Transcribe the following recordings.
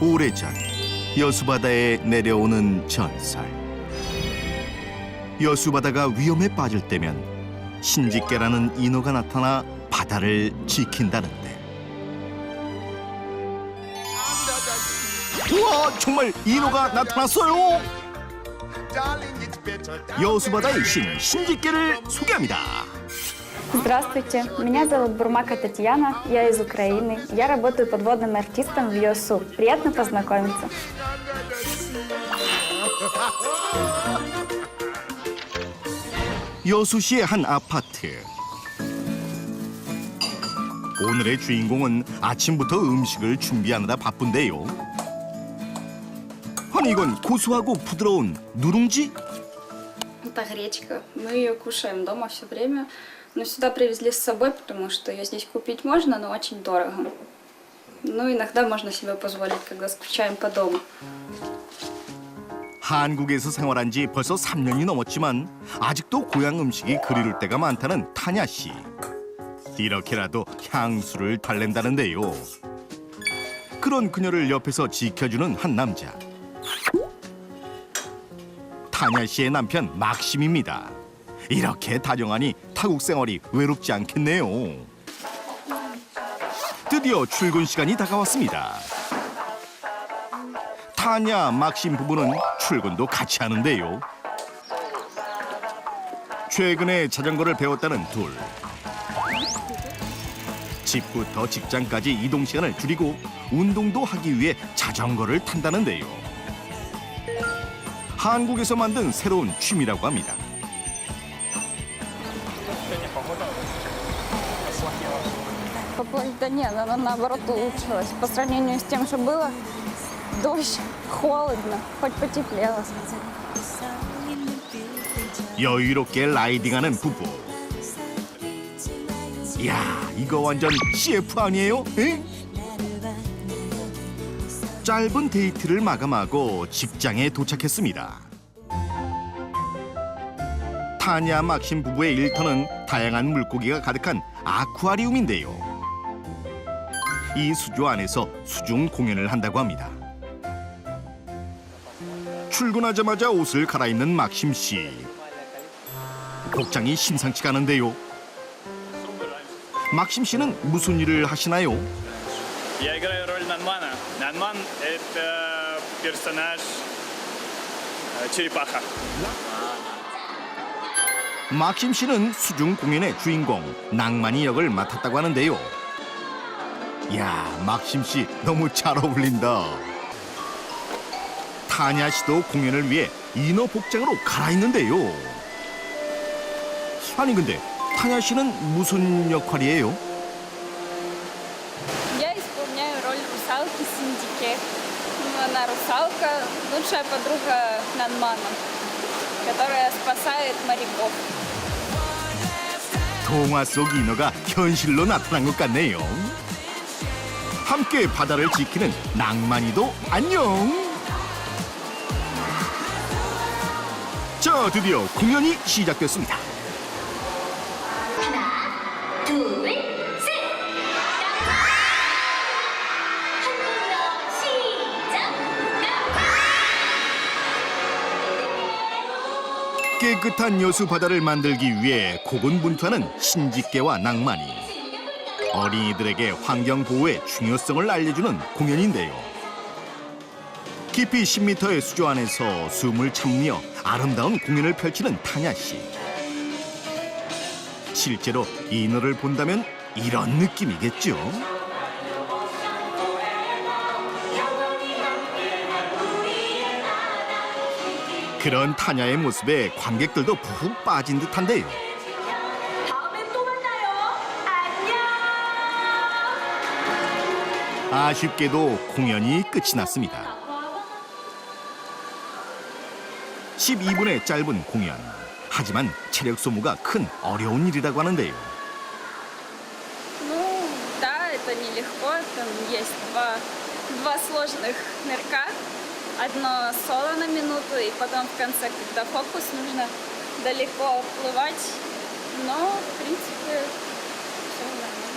오래전 여수바다에 내려오는 전설. 여수바다가 위험에 빠질 때면 신지께라는 인어가 나타나 바다를 지킨다는데. 우와 정말 인어가 나타났어요. 여수바다의 신 신지께를 소개합니다. Здравствуйте, меня зовут Бурмака Татьяна, я из Украины. Я работаю подводным артистом в ЙОСУ. Приятно познакомиться. 여수시의 한 아파트. 오늘의 주인공은 아침부터 음식을 준비하느라 바쁜데요. 아니 이건 고소하고 부드러운 누룽지? Это гречка. Мы ее кушаем дома все время. Но сюда привезли с собой, потому что ее здесь купить можно, но очень дорого. Ну, иногда можно себе позволить, когда скучаем по дому. 한국에서 생활한 지 벌써 3년이 넘었지만 아직도 고향 음식이 그리울 때가 많다는 타냐 씨. 이렇게라도 향수를 달랜다는데요. 그런 그녀를 옆에서 지켜주는 한 남자. 타냐 씨의 남편 막심입니다. 이렇게 다정하니 타국 생활이 외롭지 않겠네요. 드디어 출근 시간이 다가왔습니다. 타냐 막심 부부는 출근도 같이 하는데요. 최근에 자전거를 배웠다는 둘. 집부터 직장까지 이동 시간을 줄이고 운동도 하기 위해 자전거를 탄다는데요. 한국에서 만든 새로운 취미라고 합니다. Да нет, она наоборот улучшилась. По сравнению с тем, что было, дождь, холодно, хоть потеплело. 여유롭게 라이딩하는 부부. 이야, 이거 완전 CF 아니에요? 에? 짧은 데이트를 마감하고 직장에 도착했습니다. 타냐 막신 부부의 일터는 다양한 물고기가 가득한 아쿠아리움인데요. 이 수조 안에서 수중 공연을 한다고 합니다. 출근하자마자 옷을 갈아입는 막심 씨. 복장이 심상치가 않은데요. 막심 씨는 무슨 일을 하시나요? Я играю роль Нанмана. Нанман — это персонаж э, черепаха. 막심 씨는 수중 공연의 주인공 낭만이 역을 맡았다고 하는데요. 야, 막심 씨 너무 잘 어울린다. 타냐 씨도 공연을 위해 인어 복장으로 갈아입는데요. 아니 근데 타냐 씨는 무슨 역할이에요? Я исполняю роль русалки Синдике. Ну, Она русалка, лучшая подруга Нанмана, которая спасает моряков. 동화 속 인어가 현실로 나타난 것 같네요. 함께 바다를 지키는 낭만이도 안녕. 자, 드디어 공연이 시작됐습니다. 깨끗한 여수 바다를 만들기 위해 고군분투하는 신지께와 낭만이 어린이들에게 환경 보호의 중요성을 알려주는 공연인데요. 깊이 10m의 수조 안에서 숨을 참으며 아름다운 공연을 펼치는 타냐 씨. 실제로 인어를 본다면 이런 느낌이겠죠. 그런 타냐의 모습에 관객들도 푹 빠진 듯한데요. 다음에 또 만나요! 안녕! 아쉽게도 공연이 끝이 났습니다. 12분의 짧은 공연. 하지만 체력 소모가 큰 어려운 일이라고 하는데요. Ну, да, это нелегко. Там есть два, два сложных нырка. Одно соло на минуту, и потом в конце, когда фокус, нужно далеко плывать. Но, в принципе, все нормально.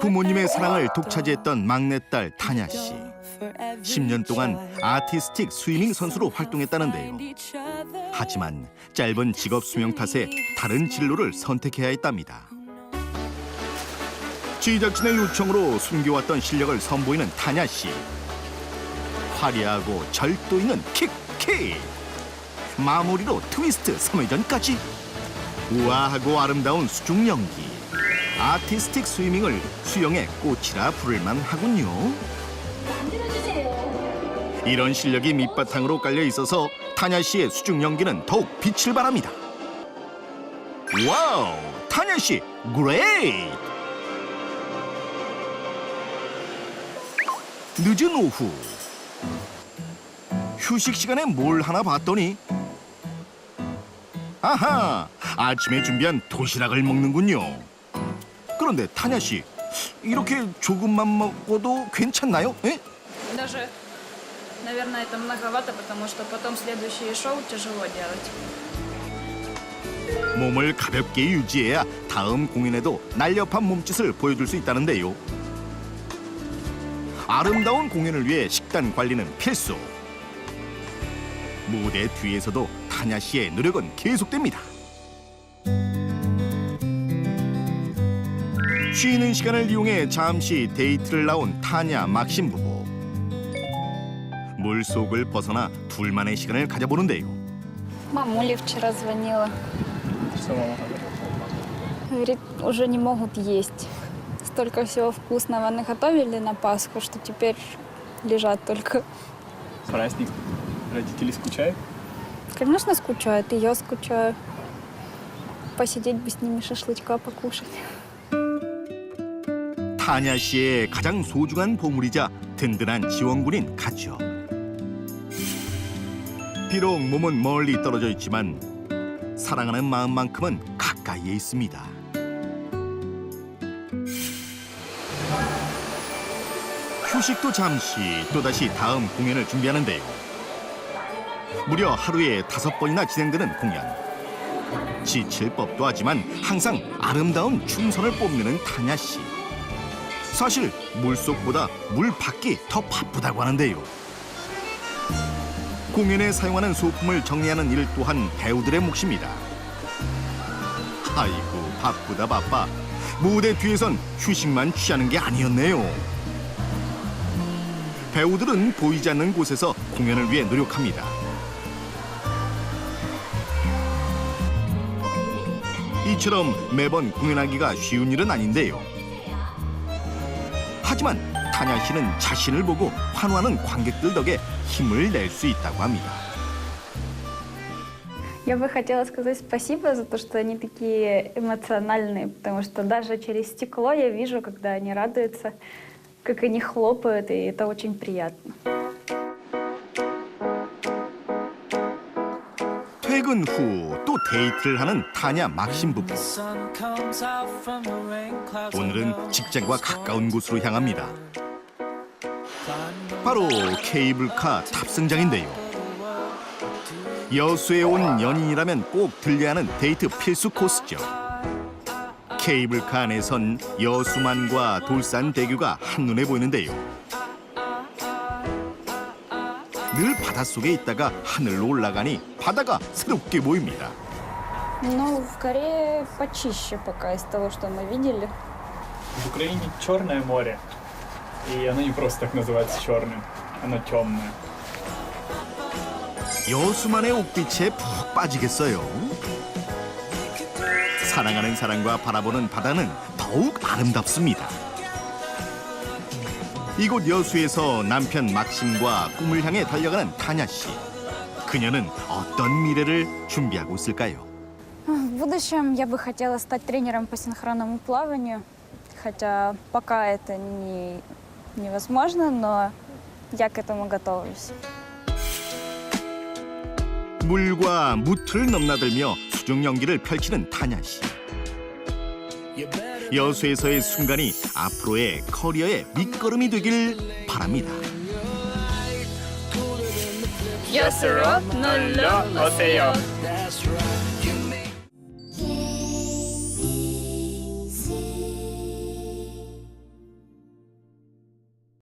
부모님의 사랑을 독차지했던 막내딸 타냐 씨. 10년 동안 아티스틱 스위밍 선수로 활동했다는데요. 하지만 짧은 직업 수명 탓에 다른 진로를 선택해야 했답니다. 제작진의 요청으로 숨겨왔던 실력을 선보이는 타냐 씨. 화려하고 절도 있는 킥킥. 마무리로 트위스트 3회전까지. 우아하고 아름다운 수중 연기. 아티스틱 스위밍을 수영의 꽃이라 부를만 하군요. 이런 실력이 밑바탕으로 깔려 있어서 타냐 씨의 수중 연기는 더욱 빛을 발합니다. 와우, 타냐 씨, 그레이트! 늦은 오후 휴식 시간에 뭘 하나 봤더니 아하, 아침에 준비한 도시락을 먹는군요. 그런데 타냐 씨, 이렇게 조금만 먹어도 괜찮나요? 에? Даже, наверное, это многовато, потому что потом следующее шоу тяжело делать. 몸을 가볍게 유지해야 다음 공연에도 날렵한 몸짓을 보여줄 수 있다는데요. 아름다운 공연을 위해 식단 관리는 필수. 무대 뒤에서도 타냐 씨의 노력은 계속됩니다. 쉬는 시간을 이용해 잠시 데이트를 나온 타냐 막신 부부. 물속을 벗어나 둘만의 시간을 가져보는데요. Мамуля вчера звонила. Что мама Говорит, уже не могут есть. Столько всего вкусного наготовили на Пасху, что теперь лежат только. Праздник. Родители скучают? Конечно, скучают, и я скучаю. Посидеть бы с ними шашлычка покушать. 타냐 씨의 가장 소중한 보물이자 든든한 지원군인 가족. 비록 몸은 멀리 떨어져 있지만 사랑하는 마음만큼은 가까이에 있습니다. 휴식도 잠시 또다시 다음 공연을 준비하는데요. 무려 하루에 다섯 번이나 진행되는 공연. 지칠 법도 하지만 항상 아름다운 춤선을 뽐내는 타냐 씨. 사실 물속보다 물 밖이 더 바쁘다고 하는데요. 공연에 사용하는 소품을 정리하는 일 또한 배우들의 몫입니다. 아이고 바쁘다 바빠. 무대 뒤에선 휴식만 취하는 게 아니었네요. 배우들은 보이지 않는 곳에서 공연을 위해 노력합니다. 이처럼 매번 공연하기가 쉬운 일은 아닌데요. 하지만 타냐 씨는 자신을 보고 환호하는 관객들 덕에 힘을 낼 수 있다고 합니다. Я бы хотела сказать спасибо за то, что они такие эмоциональные, потому что даже через стекло я вижу, когда они радуются, как они хлопают, и это очень приятно. 퇴근 후 또 데이트를 하는 타냐 막신 부부. 오늘은 직장과 가까운 곳으로 향합니다. 바로 케이블카 탑승장인데요. 여수에 온 연인이라면 꼭 들려야 하는 데이트 필수 코스죠. 케이블카 안에선 여수만과 돌산 대교가 한눈에 보이는데요. 늘 바닷속에 있다가 하늘로 올라가니 바다가 새롭게 보입니다. Ну, в Корее почище пока из того, что мы видели. В Украине Черное море. И оно не просто так называется черным. Оно темное. 여수만의 옥빛에 푹 빠지겠어요. 사랑하는 사람과 바라보는 바다는 더욱 아름답습니다. 이곳 여수에서 남편 막심과 꿈을 향해 달려가는 타냐 씨. 그녀는 어떤 미래를 준비하고 있을까요? В будущем я бы хотела стать тренером по синхронному плаванию, хотя пока это не, невозможно, но я к этому готовлюсь. 물과 무틀을 넘나들며 수중 연기를 펼치는 타냐 씨. 여수에서의 순간이 앞으로의 커리어의 밑거름이 되길 바랍니다. Я 놀러 오세요.